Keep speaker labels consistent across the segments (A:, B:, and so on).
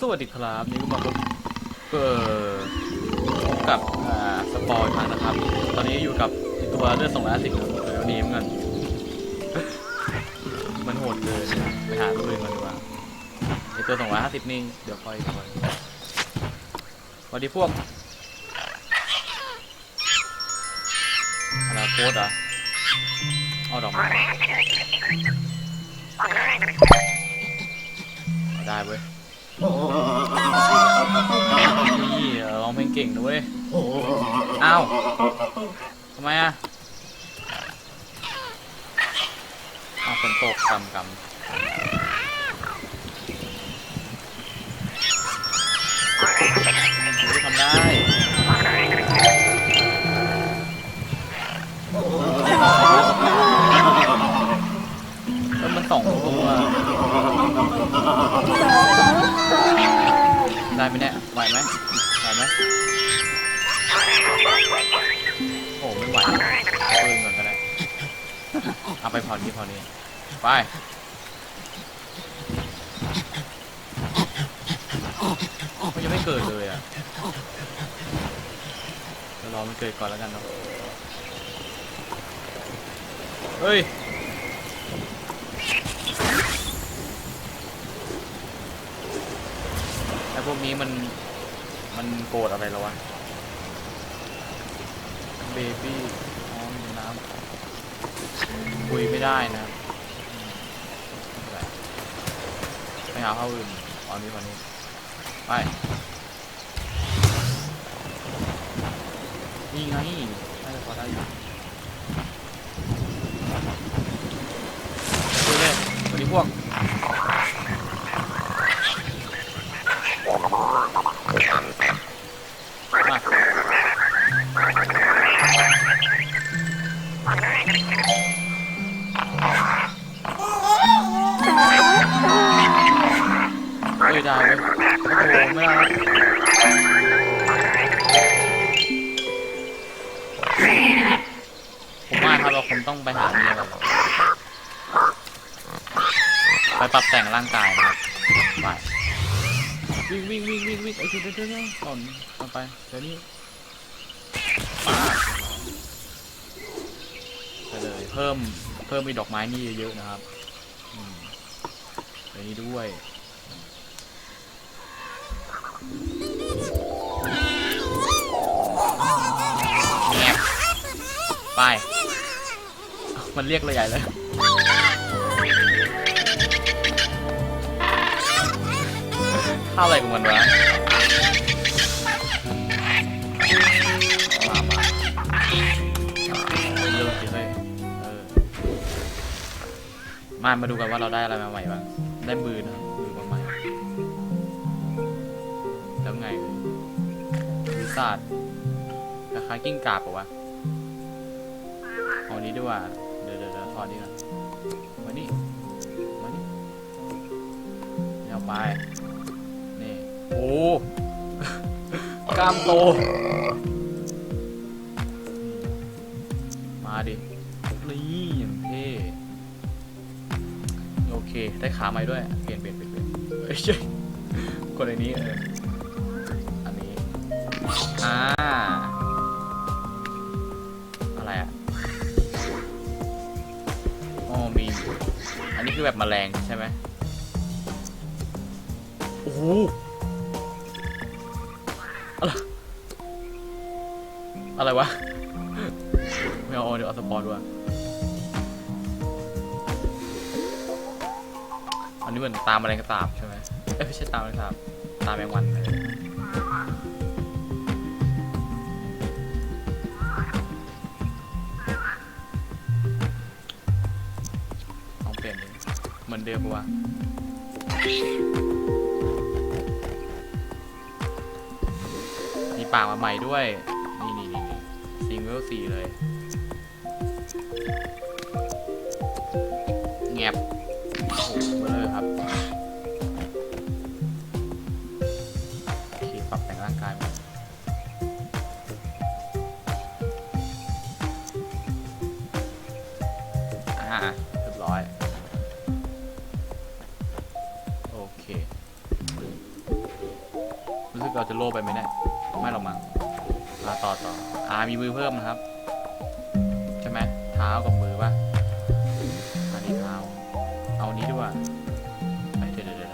A: สวัสดีครับนี่ก็มาพบเอ่อพบกับอ่าสปอยล์ครั้งนะครับ ตอนนี้อยู่กับตัวเลือดสองร้อยสิบตัวนี้เหมือนกันมันโหดเกินไปหาตัวอื่นมาดีกว่าไอตัวสองร้อยห้าสิบนี่เดี๋ยวคอยคอยสวัสดีพวกอะไรโพสต์เหรอเอาดอกไม้เอาได้เว้ย นี่เออร้องเพลงเก่งนะเว้ยอ้าวทำไมอะอ้าวฝนตกกำกำทำได้มันสองตัว ไหมเนี่ยไหวไหมไหวไหมโอ้ไม่ไหวเอาปืนก่อนก็ได้เอาไปพอนี้พอนี้ไปมันยังไม่เกิดเลยอะรอมันเกิดก่อนแล้วกันเนาะเฮ้ย อ้พวกนี้มันมันโกรธอะไรแล้ววะเบบี้อ๋อมีน้ำคุยไม่ได้นะครับอืมไม่เป็นไรไปหาข้าวอื่นอ๋อนี้คนนี้ไปนี่ไงน่าจะพอได้อยู่คุยเลยสวัสดีพวก ได้เว้โอ้โหไม่ได้ผมว่าครับเราคงต้องไปหาเมียก่อนไปปรับแต่งร่างกายนะครับไปวิ่งวิ่งวิ่งวิ่งวิ่งไอ้ยเดี๋ยวเดี๋ยวเดี๋ยวก่อนก่อนไปเดี๋ยวนี้ป้าไปเลยเพิ่มเพิ่มมีดอกไม้นี่เยอะๆนะครับอืมเดี๋ยวนี้ด้วย แงบไป มันเรียกเลยใหญ่เลย ข้าอะไรของมันวะมามาเริ่มสิเฮ้ยเออมามาดูกันว่าเราได้อะไรมาใหม่บ้าง ได้มือนะครับมือมาใหม่แล้วไงวิสาด คล้ายๆกิ้งกาบปะวะเอานี้ดีกว่าเดี๋ยวเดี๋ยวเดี๋ยวถอดนี่ก่อนมานี่มานี่นี่เอาไป นี่ โอ้กล้ามโต มาดิ นี่อย่างเท่โอเค ได้ขาใหม่ด้วย เปลี่ยนเปลี่ยนเปลี่ยนเปลี่ยนเอ้ยใช่กดอันนี้เอออันนี้อ่า คือแบบแมลงใช่ไหมโอ้โหอะไรอะไรวะ ไม่เอาเดี๋ยวเอาสปอร์ตด้วยอันนี้เหมือนตามแมลงกระตาบใช่ไหมเอ้ยไม่ใช่ตามแมลงกระตาบตามแมงวันเลย เหมือนเดิมปะวะมีปากมาใหม่ด้วย นี่นี่นี่นี่ซิงเกิลสี่เลย โลไปไหมเนี่ยไม่หรอกมั้งมาต่อต่ออ่ามีมือเพิ่มนะครับ ใช่ไหมเท้ากับมือปะอันนี้เท้า เอานี้ดีกว่าไปเดี๋ยวเดี๋ยวเดี๋ยว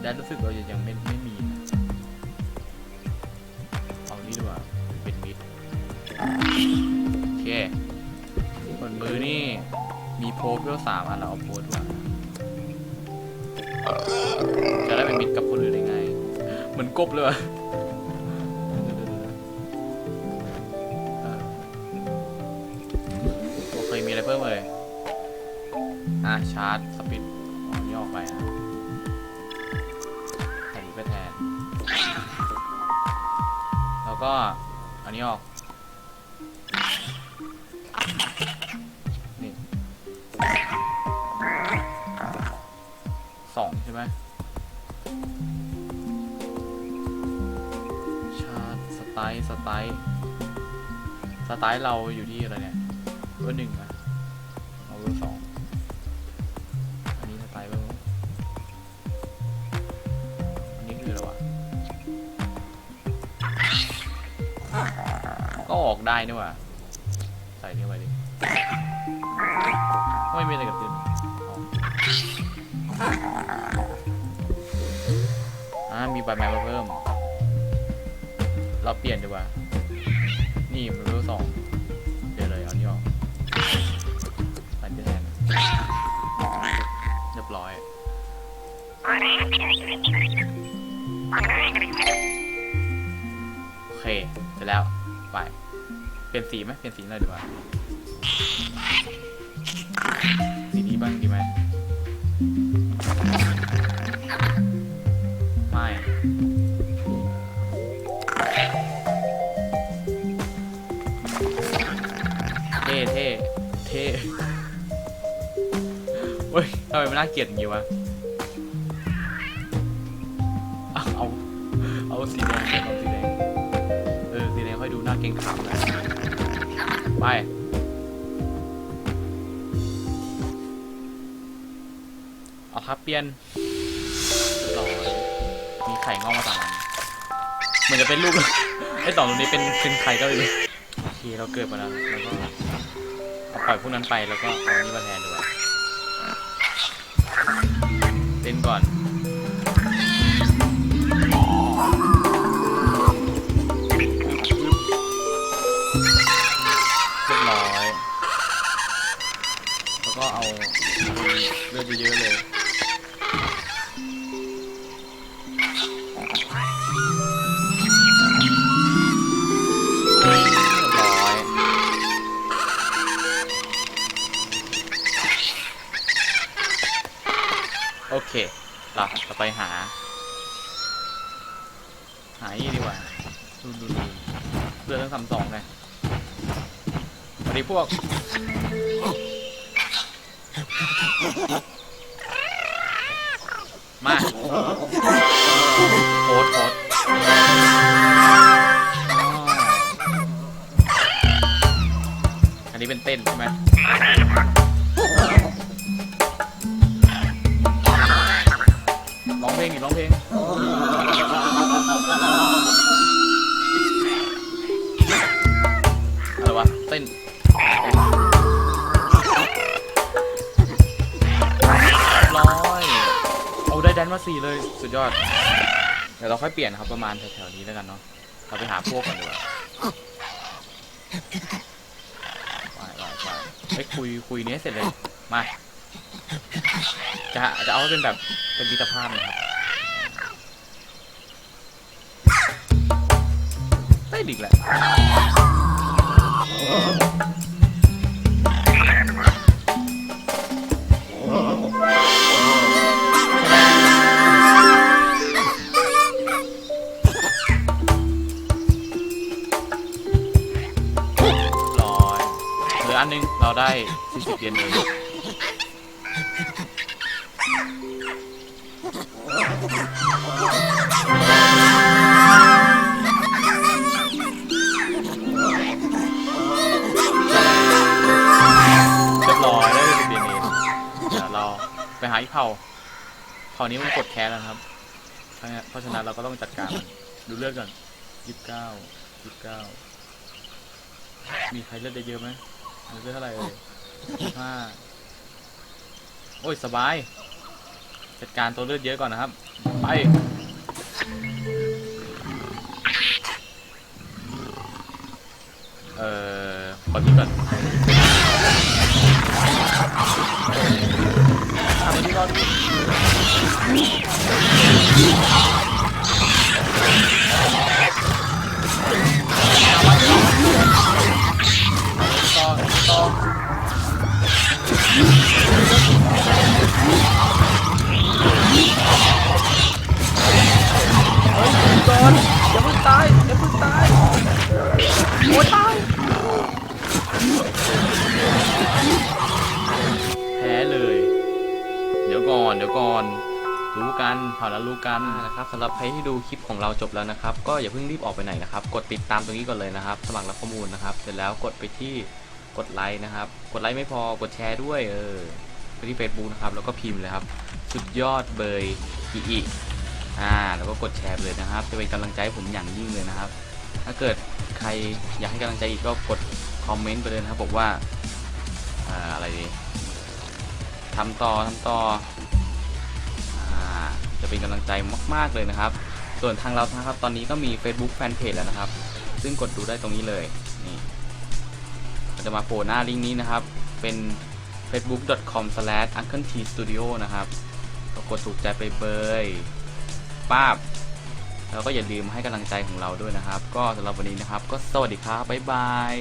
A: แดนรู้สึกเรายังไม่ไม่มีนะเอานี้ดีกว่าเป็นมิดโอเคส่วนมือนี่มีโพเพื่อสามอันเราเอาโพดีกว่าจะได้เป็นมิดกับคนอื่น มือนกบเลยวะโอเคมีอะไรเพิ่มเลยอะชาร์จสปิดอ๋อนี่ออกไปนะใส่ไปแทน แล้วก็อันนี้ออก นี่สองใช่ไหม ล์สไตล์สไตล์เราอยู่ที่อะไรเนี่ยเบอร์หนึ่งอะเอาเบอร์สองอันนี้สไตล์เบอร์อันนี้คืออะไรวะก็ออกได้นี่หว่าใส่นี่ไปดิไม่มีอะไรกับดินอ่ามีใบไม้มาเพิ่ม เราเปลี่ยนดีกว่า นี่มันรู้สองเดี๋ยวเลยเอานี่ออกใส่ไปแทนเรียบร้อยโอเคเสร็จแล้วไปเปลี่ยนสีไหมเปลี่ยนสีหน่อยดีกว่า ทำไมมันน่าเกลียดอย่างนี้วะ เอาเอาเอาสีแดงเอาสีแดง เออสีแดงค่อยดูน้าเกรงขามนะไป เอาครับเปลี่ยนเรียบร้อมีไข่งอกมาต่างอันเหมือนจะเป็นลูกไอ้สองตัวนี้เป็นเป็นไข่ก็เลยโอเคเราเกิดมาแล้วแล้วก็เอาปล่อยพวกนั้นไปแล้วก็เอาอันนี้มาแทนด้วย เล่นก่อน โอเคเราเราไปหา หานี่ดีกว่า ดูดูดูเลือดต้องทำสองเลยสวัสดีพวก มาโคตรโคตรอันนี้เป็นเต้นใช่ไหม มาสี่เลยสุดยอด เดี๋ยวเราค่อยเปลี่ยนครับประมาณแถวๆนี้แล้วกันเนาะ เราไปหาพวกกันดีกว่าไปไปไปเฮ้ยคุยคุยนี้ให้เสร็จเลย มา จะจะเอาให้เป็นแบบเป็นมิตรภาพนะครับได้ดิกแหละ เราได้40เยนเองเรียบร้อยได้40เยนเองเดี๋ยวเราไปหาอีกเผ่าเผ่านี้มันกดแคสแล้วครับ เพราะฉะนั้นเราก็ต้องจัดการมันดูเลือดก่อนยี่สิบเก้ายี่สิบเก้ามีใครเลือดได้เยอะไหม เลือเท่าไหร่เลยห้าโอ้ย สบาย จัดการตัวเลือดเยอะก่อนนะครับ ไป เอ่อ ขอที่ก่อน อนอย่าเพิ่งตายอย่าเพิ่งตายโอ้ยตายแพ้เลย เดี๋ยวก่อนเดี๋ยวก่อน รู้กันผ่านแล้วรู้กัน
B: นะครับสำหรับใครที่ดูคลิปของเราจบแล้วนะครับ ก็อย่าเพิ่งรีบออกไปไหนนะครับ กดติดตามตรงนี้ก่อนเลยนะครับ สมัครรับข้อมูลนะครับ เสร็จแล้วกดไปที่กดไลค์นะครับ กดไลค์ไม่พอกดแชร์ด้วยเออไปที่ Facebook นะครับ แล้วก็พิมพ์เลยครับ สุดยอดเบยอีอี อ่าแล้วก็กดแชร์ไปเลยนะครับ จะเป็นกำลังใจให้ผมอย่างยิ่งเลยนะครับ ถ้าเกิดใครอยากให้กำลังใจอีกก็กดคอมเมนต์ไปเลยนะครับบอกว่าอ่าอะไรดีทำต่อทำต่ออ่าจะเป็นกำลังใจมาก ๆ เลยนะครับ ส่วนทางเรานะครับ ตอนนี้ก็มี Facebook Fanpage แล้วนะครับ ซึ่งกดดูได้ตรงนี้เลย นี่จะมาโผล่หน้าลิงก์นี้นะครับ เป็น facebook.com/uncleTstudio นะครับก็กดถูกใจไปเบย ป้าบ แล้วก็อย่าลืมให้กำลังใจของเราด้วยนะครับ ก็สำหรับวันนี้นะครับ ก็สวัสดีครับบ๊ายบาย